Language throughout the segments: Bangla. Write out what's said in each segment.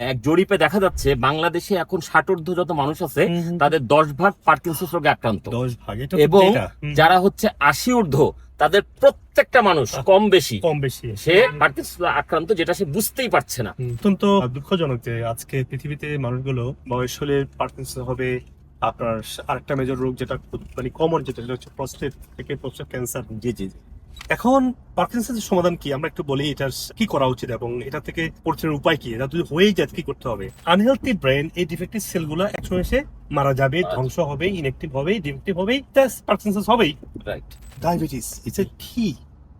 এক জরিপে দেখা যাচ্ছে বাংলাদেশে এখন ষাটোর্ধ যত মানুষ আছে। তাদের দশ ভাগ পার্কিনসন্স রোগে আক্রান্ত। এবং যারা হচ্ছে আশি ঊর্ধ্ব তাদের প্রত্যেকটা মানুষ কম বেশি। কম বেশি সে পার্কিনসন্স আক্রান্ত যেটা সে বুঝতেই পারছে না। অত্যন্ত দুঃখজনক যে আজকে পৃথিবীতে মানুষগুলো বয়স হলে পার্কিনসন হবে আপনার আরেকটা মেজর রোগ যেটা মানে কমন যেটা হচ্ছে প্রস্টেট থেকে প্রস্টেট ক্যান্সার জি জি। এখন পার্কিনসনের সমাধান কি? আমরা একটু বলি এটার কি করা উচিত এবং এটা থেকে পরিচালনার উপায় কি? এটা যদি হয়েই যায় কি করতে হবে? আনহেলথি ব্রেন এই ডিফেক্টিভ সেলগুলো একসময় এসে মারা যাবে ধ্বংস হবে ইনএক্টিভ হবে ডিফেক্টিভ হবে পার্কিনসন হবেই। রাইট ডায়াবেটিস ইটস এ কি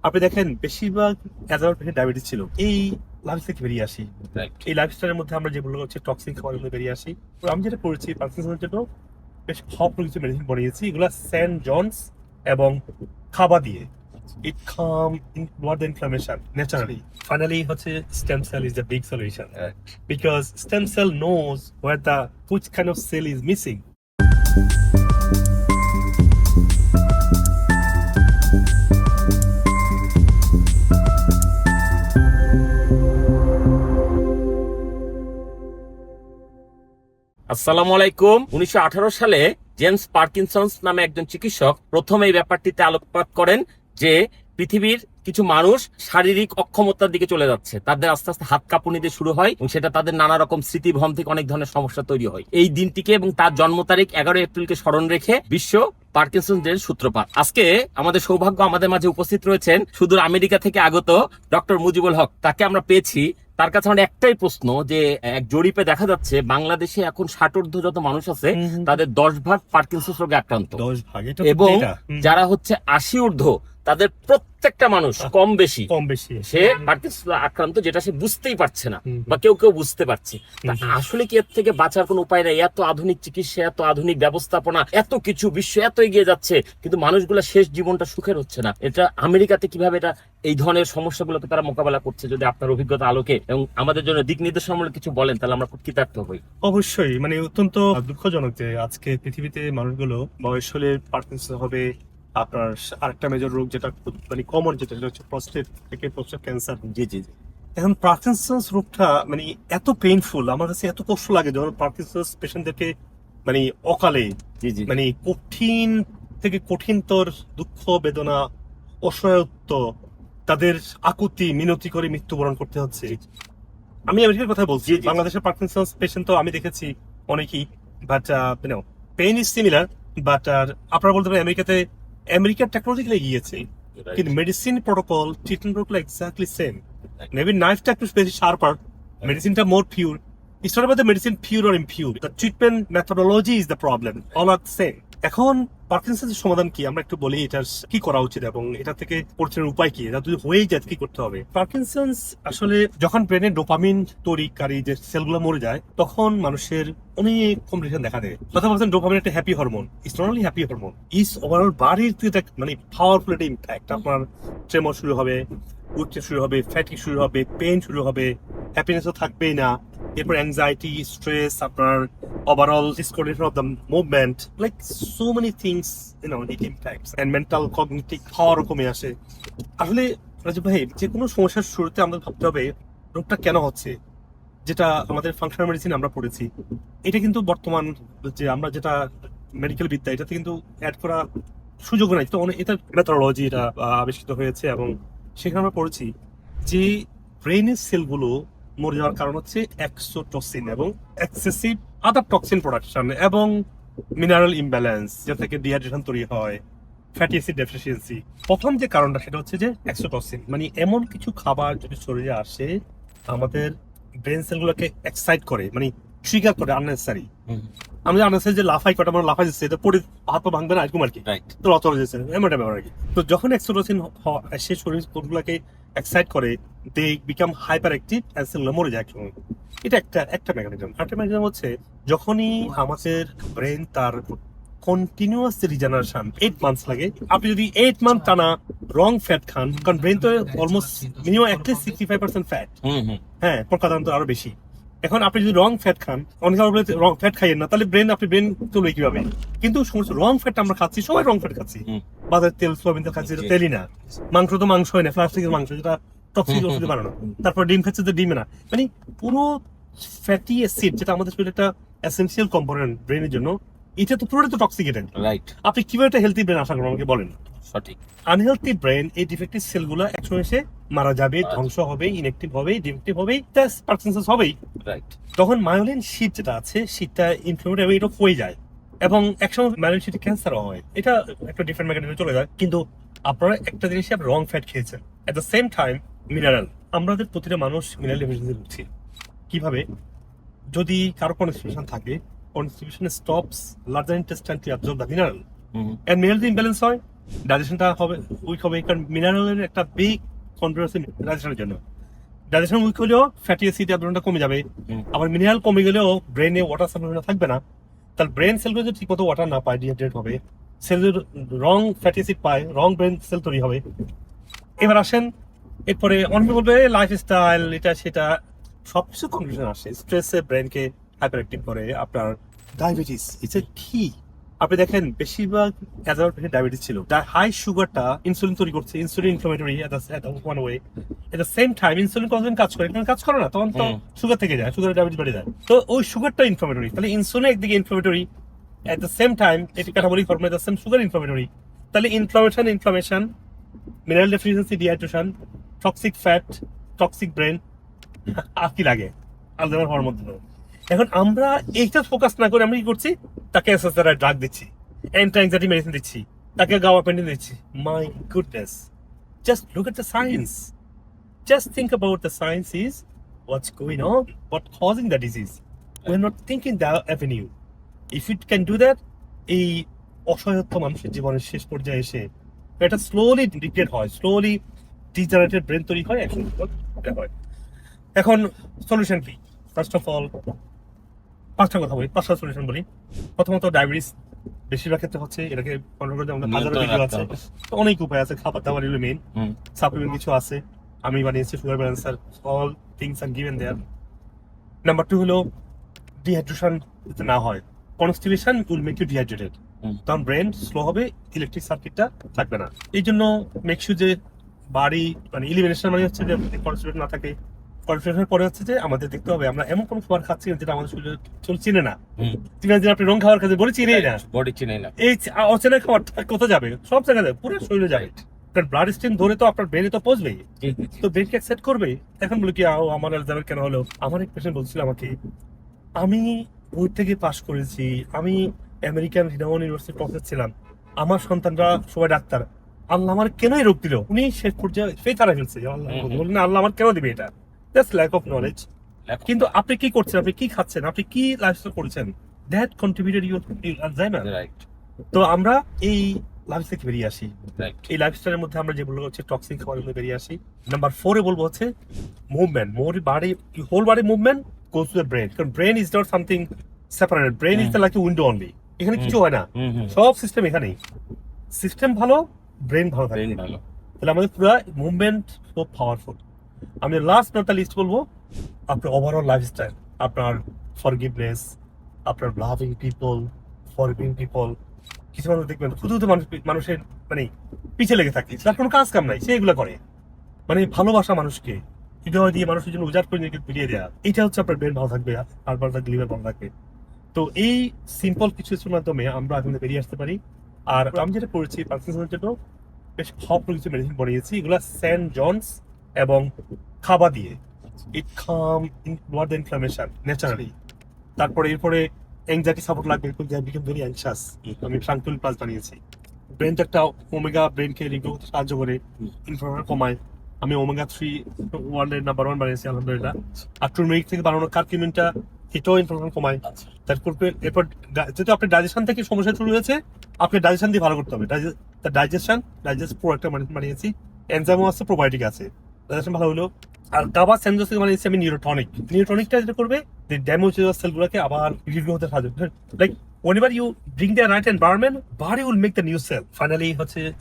আপনি দেখেন বেশিরভাগ অ্যাজার পেশেন্ট ডায়াবেটিস ছিল। এই লাইফ থেকে বেরিয়ে আসি। এই লাইফস্টাইলের মধ্যে আমরা যেগুলো হচ্ছে টক্সিন খাবার মধ্যে বেরিয়ে আসি। তো আমি যেটা করেছি পার্কিনসনের জন্য বেশ সবগুলো কিছু মেডিসিন বানিয়েছি। এগুলো সেন্ট জনস এবং খাবা দিয়ে। It calm inward inflammation naturally finally হচ্ছে stem cell is the big solution because stem cell knows where the which kind of cell is missing আসসালামু আলাইকুম। উনিশশো আঠারো সালে জেমস পার্কিনসন্স নামে একজন চিকিৎসক প্রথম এই ব্যাপারটিতে আলোকপাত করেন। যে পৃথিবীর কিছু মানুষ শারীরিক অক্ষমতার দিকে চলে যাচ্ছে। তাদের আস্তে আস্তে হাত কাঁপুনি দিয়ে শুরু হয় এবং সেটা তাদের নানা রকম স্মৃতিভ্রম থেকে অনেক ধরনের সমস্যা তৈরি হয়। এই দিনটিকে এবং তার জন্ম তারিখ এগারো এপ্রিলকে স্মরণ রেখে বিশ্ব পার্কিনসন এর সূত্রপাত। আজকে আমাদের সৌভাগ্য আমাদের মাঝে উপস্থিত রয়েছেন সুদূর আমেরিকা থেকে আগত ডক্টর মুজিবুল হক। তাকে আমরা পেয়েছি। তার কাছে আমার একটাই প্রশ্ন যে এক জরিপে দেখা যাচ্ছে বাংলাদেশে এখন ষাটোর্ধ যত মানুষ আছে তাদের দশ ভাগ পার্কিনসন্স রোগে আক্রান্ত। এবং যারা হচ্ছে আশি ঊর্ধ্ব তাদের প্রত্যেকটা মানুষ কম বেশি কম বেশি। সে পার্কিনসন্স আক্রান্ত যেটা সে বুঝতেই পারছে না বা কেউ কেউ বুঝতে পারছে। আসলে কি এর থেকে বাঁচার কোনো উপায় নেই? এত আধুনিক চিকিৎসা এত আধুনিক ব্যবস্থাপনা এত কিছু বিশ্ব এত এগিয়ে যাচ্ছে কিন্তু মানুষগুলো শেষ জীবনটা সুখের হচ্ছে না। এটা আমেরিকাতে কীভাবে এটা এই ধরনের সমস্যাগুলোকে তারা মোকাবেলা করছে যদি আপনার অভিজ্ঞতা আলোকে এবং আমাদের জন্য দিক নির্দেশনামূলক কিছু বলেন তাহলে আমরা খুব কৃতার্থ হই। অবশ্যই মানে অত্যন্ত দুঃখজনক যে আজকে পৃথিবীতে মানুষগুলো বয়স হলে পার্কিনসন হবে আপনার আরেকটা মেজর রোগ যেটা মানে কমন যেটা সেটা হচ্ছে প্রস্টেট থেকে প্রস্টেট ক্যান্সার জি জি জি। এখন পার্কিনসন্স রোগটা মানে এত পেইনফুল আমার কাছে এত কষ্ট লাগে যখন পার্কিনসন্স পেশেন্টদেরকে মানে অকালে জি জি। মানে কঠিন থেকে কঠিনতর দুঃখ বেদনা অসহায়ত্ব তাদের আকুতি মিনতি করে মৃত্যুবরণ করতে হচ্ছে। আমি আমেরিকার কথা বলছি। বাংলাদেশের পার্কিনসন্স পেশেন্ট তো আমি দেখেছি অনেকেই but pain is similar but আর আপনারা বলতে পারেন আমেরিকাতে আমেরিকার টেকনোলজিক্যালি এগিয়েছে কিন্তু medicine protocol treatment exactly same maybe নাইফটা একটু বেশি শার্পার মেডিসিনটা more pure the medicine pure or impure. The treatment methodology is the problem. All are the এখন পার্কিনসনের সমাধান কি? আমরা একটু বলি এটার কি করা উচিত এবং এটা থেকে পরিচালনার উপায় কি? এটা যদি হয়েই যায় কি করতে হবে? পার্কিনসন্স আসলে যখন ব্রেনে ডোপামিন তৈরিকারী যে সেলগুলো মরে যায়, তখন মানুষের অনেক কমপ্লিকেশন দেখা দেয়। কথা বলছেন ডোপামিন একটা happy hormone is not only happy hormone. Is overall বাড়ির একটা মানে পাওয়ারফুল একটা ইম্প্যাক্ট আপনার ট্রেমর শুরু হবে উঠতে শুরু হবে ফ্যাটি শুরু হবে পেন শুরু হবে হ্যাপিনেসও থাকবেই না। এরপর অ্যাংজাইটি স্ট্রেস আপনার overall discoordination of the movement like so many things you know it impacts and mental cognitive পাওয়ারও কমে আসে। আসলে রাজীব ভাই, যে কোনো সমস্যার শুরুতে আমাদের ভাবতে হবে রোগটা কেন হচ্ছে, যেটা আমাদের ফাংশনাল মেডিসিন আমরা পড়েছি। এটা কিন্তু বর্তমান যে আমরা যেটা মেডিকেল বিদ্যা, এটাতে কিন্তু অ্যাড করা সুযোগ নাই। তো অনেক, এটা মেথোলজি এটা আবিষ্কৃত হয়েছে এবং সেখানে আমরা পড়েছি যে ব্রেনের সেলগুলো মরে যাওয়ার কারণ হচ্ছে এক্সোটক্সিন এবং এক্সেসিভ আদার টক্সিন প্রোডাকশন এবং মিনারেল ইমব্যালেন্স যা থেকে ডিহাইড্রেশন তৈরি হয় ফ্যাটি অ্যাসিড ডেফিসিয়েন্সি প্রথম যে কারণটা সেটা হচ্ছে যে এক্সোটক্সিন মানে এমন কিছু খাবার যদি শরীরে আসে আমাদের ব্রেন সেলগুলোকে এক্সাইট করে মানে ট্রিগার করে আননেসারি আমরা আননেসারি যে লাফাই কটা আমরা লাফাই যাচ্ছে এটা পরে হাত পা ভাঙবে না এরকম আর কি। রাইট তো অত যাচ্ছে এমন একটা ব্যাপার আর কি। তো যখন এক্সোটোসিন সে শরীর কোষগুলোকে এক্সাইট করে they become hyperactive and cellular মরে যায় এটা একটা একটা মেকানিজম আরেকটা মেকানিজম হচ্ছে যখনই আমাদের ব্রেন তার কন্টিনিউয়াস রিজেনারেশন এইট মান্থস লাগে আপনি যদি এইট মান্থ টানা রং ফ্যাট খান কারণ ব্রেন তো almost minimum at least sixty five percent fat hmm hmm. হ্যাঁ কলকাতা তো আরও বেশি। এখন আপনি যদি রং ফ্যাট খান অনেকে বলে রং ফ্যাট খাইয়েন না তাহলে ব্রেন আপনি ব্রেন চলবে কীভাবে? কিন্তু সমস্ত রং ফ্যাট আমরা খাচ্ছি সবাই রং ফ্যাট খাচ্ছি। বাজার তেল সোয়াবিন তেল খাচ্ছি তেলই না। মাংস তো মাংস হয় না প্লাস্টিকের মাংস যেটা টক্সিক ওষুধে বানানো। তারপর ডিম খাচ্ছে তো ডিমে না। মানে পুরো ফ্যাটি অ্যাসিড যেটা আমাদের শরীরে একটা এসেনশিয়াল কম্পোনেন্ট ব্রেনের জন্য এটা তো পুরোটা তো টক্সিক এটা। রাইট আপনি কীভাবে একটা হেলদি ব্রেন আশা করেন আমাকে বলেন? সঠিক। আনহেলথি ব্রেন এই ডিফেক্টিভ সেলগুলো একসময় এসে মারা যাবে আচ্ছা। ধ্বংস হবে ইনএক্টিভ হবে ডিফেক্টিভ হবে পার্কিনসন্স হবেই। রাইট তখন মায়োলিন শীত যেটা আছে শীতটা ইনফ্লেমেট এবং এটা হয়ে যায়। এবং একসময় মায়োলিন শীতে ক্যান্সারও হয়। এটা একটা ডিফারেন্ট মেকানিজমে চলে যায়। কিন্তু আপনারা একটা জিনিসই আপনি রং ফ্যাট খেয়েছেন। At the same time mineral আমাদের প্রতিটা মানুষ মিনারেল ডেফিসিয়েন্সি হচ্ছে কীভাবে? যদি কারও কনস্টিপেশন থাকে constipation stops larger intestine to absorb the mineral and mineral imbalance হয় ডাইজেশনটা হবে উইক হবে। কারণ মিনারেলের একটা বিগ কন্ট্রোভার্সি ডাইজেশনের জন্য। ডাইজেশন উইক হলেও ফ্যাটি অ্যাসিড অ্যাবজর্বটা কমে যাবে। আবার মিনারেল কমে গেলেও ব্রেনে ওয়াটার সাপ্লাই থাকবে না। তাহলে ব্রেন সেলগুলো যদি ঠিকমতো ওয়াটার না পায় ডিহাইড্রেট হবে সেল রং ফ্যাটি অ্যাসিড পায় রং ব্রেন সেল তৈরি হবে। এবার আসেন এরপরে অনেকে বলবে লাইফ স্টাইল এটা সেটা। সবকিছু কনফিউশন আসে। স্ট্রেসে ব্রেনকে হাইপার অ্যাক্টিভ করে। আপনার ডায়াবেটিস ইটস এ কি আপনি দেখেন বেশিরভাগ অ্যাজার পেশেন্ট ডায়াবেটিস ছিল। হাই সুগারটা ইনসুলিন তৈরি করছে insulin inflammatory one way at the same time insulin কতদিন কাজ করে এখানে কাজ করে না তখন তো সুগার থেকে যায় সুগার ডায়াবেটিস বেড়ে যায়। তো ওই সুগারটা ইনফ্লামেটরি তাহলে ইনসুলিন একদিকে inflammatory at the same time এটি catabolic hormone the same sugar inflammatory তাহলে inflammation inflammation mineral deficiency dehydration toxic fat toxic brain আর কি লাগে? আলজাইমার হওয়ার মধ্যে এখন আমরা এইটা ফোকাস না করে আমরা কি করছি? তাকে এসএসআরআই ড্রাগ দিচ্ছি অ্যান্টি মেডিসিন দিচ্ছি, তাকে গাওয়া পেন্ডিং দিচ্ছি। My goodness just look at the science just think about the science is what's going on what causing the disease we are not thinking the avenue if it can do that এই অসহায়ত্ব মানুষের জীবনের শেষ পর্যায়ে এসে এটা স্লোলি ডিগ্রেড হয় স্লোলি ডিজারেটেড ব্রেন তৈরি হয় এটা হয়। এখন সলিউশন কি? ফার্স্ট অফ অল পাঁচটা কথা বলি পাঁচটা সলিউশন বলি। প্রথমত ডায়াবেটিস বেশিরভাগ ক্ষেত্রে হচ্ছে এটাকে কন্ট্রোল করতে আমাদের হাজারো ভিডিও আছে। তো অনেক উপায় আছে খাবার দাবার এগুলো মেন। সাপ্লিমেন্ট কিছু আছে। আমি বানিয়েছি sugar balancer all things are given their number two হলো ডিহাইড্রেশন যাতে না হয়। Constipation will make you dehydrated. তখন ব্রেন স্লো হবে ইলেকট্রিক সার্কিটটা থাকবে না। এই জন্য মেক যে বাড়ি মানে ইলিমিনেশন মানে হচ্ছে যে কনস্টিপেশন না থাকে। কনস্টিপেশনের পরে হচ্ছে যে আমাদের দেখতে হবে। আমরা এমন কোনো খাবার খাচ্ছি যেটা আমাদের শরীরে চিনে না। চিনে যে আপনি রং খাবার খাতে বলে চিনেই না। বডি চিনে না। এই অচেনা খাবারটা কোথায় যাবে? সব জায়গায় যাবে পুরো শরীরে যাবে। ব্লাড স্ট্রিম ধরে তো আপনার ব্রেনে তো পৌঁছবেই। তো ব্রেনকে অ্যাকসেপ্ট করবে? এখন বলে কি আমার কেন হলো? আমার এক পেশেন্ট বলছিল আমাকে আমি বই থেকে পাশ করেছি। আমি আমেরিকান হিডামন ইউনিভার্সিটি প্রফেসর ছিলাম। আমার সন্তানরা সবাই ডাক্তার। আল্লাহ আমার কেন এই রোগ দিল? উনি শেষ পর্যায়ে ফেথ হারা ফেলছে। আল্লাহ। আল্লাহ আমার কেন দিবে এটা? জাস্ট ল্যাক অফ নলেজ কিন্তু আপনি কি করছেন? আপনি কি খাচ্ছেন? আপনি কি লাইফস্টাইল করেছেন? That contributed your Alzheimer right তো আমরা এই লাইফ থেকে বেরিয়ে আসি। এই লাইফস্টাইলের মধ্যে আমরা যেগুলো হচ্ছে টক্সিক খাবারগুলো বেরিয়ে আসি। নাম্বার ফোরে বলব হচ্ছে মুভমেন্ট মোর বাড়ি হোল বাড়ি movement goes to the brain কারণ brain is not something separate brain is the like window only এখানে কিছু হয় না। সব সিস্টেম এখানেই। সিস্টেম ভালো ব্রেন ভালো থাকে। তাহলে আমাদের পুরো মুভমেন্ট খুব পাওয়ারফুল আমি লাস্ট নট লিস্ট বলব আপনার ওভারঅল লাইফস্টাইল আপনার ফরগিভনেস আপনার লাভিং পিপল ফরগিভিং পিপল কিছু মানুষ দেখবেন, শুধু তো মানুষ, মানুষের মানে পিছে লেগে থাকে, তার কোনো কাজ কাম নাই, সে এগুলো করে। মানে ভালোবাসা মানুষকে, হৃদয় দিয়ে মানুষের জন্য উজাড় করে নিজেকে ফিরিয়ে দেওয়া এটা হচ্ছে আপনার ব্রেন ভালো থাকবে আর ভালো থাকবে লিভার ভালো থাকবে। তো এই সিম্পল কিছু কিছুর মাধ্যমে আমরা এখন বেরিয়ে আসতে পারি। আর আমি যেটা করেছি পার্কিনসনের জন্য বেশ ভালো কিছু মেডিসিন বানিয়েছি, এগুলো সেন্ট জনস এবং খাবার দিয়ে। ইট খাম ওয়ার্ড ইনফ্লামেশন ন্যাচারালি তারপরে এরপরে এংজাইটি সাপোর্ট লাগবে বিকেম ভেরি অ্যাংশাস আমি ট্রাঙ্কুল প্লাস বানিয়েছি। ব্রেনটা একটা ওমেগা ব্রেনকে রিগ্রো করতে সাহায্য করে। ইনফ্লামেশন কমায়। আমি ওমেগা থ্রি ওয়ার্ল্ডের নাম্বার ওয়ান বানিয়েছি, আলহামদুলিল্লাহ। আর টুরমেরিক থেকে বানানো কার্কিউমিনটা এটাও ইনফ্লামেশন কমায়। তারপর এরপর যেহেতু আপনার ডাইজেশন থেকে সমস্যা শুরু হয়েছে আপনি ডাইজেশন দিয়ে ভালো করতে হবে। ডাইজেশন ডাইজেস্ট প্রো একটা বানি- বানিয়েছি। এনজাইমও আছে প্রোবায়োটিক আছে। ডাইজেশন ভালো হলো আর কাবা সেন্সর থেকে বানিয়েছি আমি নিউরোটনিক নিউরোটনিকটা যেটা করবে যে ড্যামেজ সেলগুলোকে আবার রিভিউ হতে সাহায্য like whenever you bring the right environment body will make the new cell finally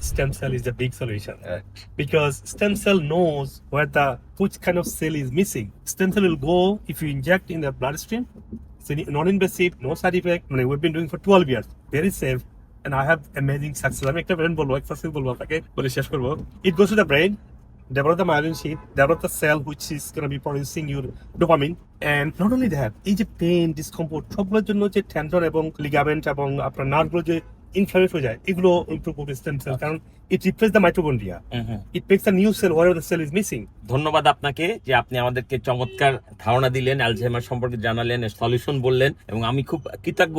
stem cell is the big solution right because stem cell knows where the which kind of cell is missing. Stem cell will go if you inject in the bloodstream. It's non-invasive, no side effect. I mean, we've been doing for 12 years. Very safe. And I have amazing success. আমি একটা ব্রেন বলব এক সাকসেস বলব আপনাকে বলে শেষ করব it goes to the brain develop the myelin sheath, develop the cell which is going to be producing your dopamine. And not only that, এই যে পেন ডিসকমফোর্ট সবগুলোর জন্য যে টেন্ডন এবং লিগামেন্ট এবং আপনার নার্ভগুলো যে ইনফ্লামেট হয়ে যায় এগুলো ইমপ্রুভ করবে স্টেম সেল কারণ it replace the mitochondria it makes the new cell where the cell is missing ধন্যবাদ আপনাকে যে আপনি আমাদেরকে চমৎকার ধারণা দিলেন অ্যালঝেমার সম্পর্কে জানালেন সলিউশন বললেন এবং আমি খুব কৃতজ্ঞ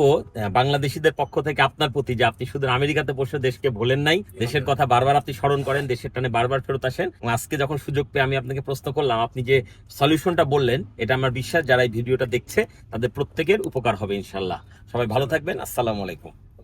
বাংলাদেশিদের পক্ষ থেকে আপনার প্রতি যে আপনি শুধু আমেরিকাতে বসে দেশকে ভোলেন নাই দেশের কথা বারবার আপনি স্মরণ করেন দেশের টানে বারবার ফেরত আসেন এবং আজকে যখন সুযোগ পেয়ে আমি আপনাকে প্রশ্ন করলাম আপনি যে সলিউশনটা বললেন এটা আমার বিশ্বাস যারা এই ভিডিওটা দেখছে তাদের প্রত্যেকের উপকার হবে ইনশাল্লাহ সবাই ভালো থাকবেন আসসালামু আলাইকুম।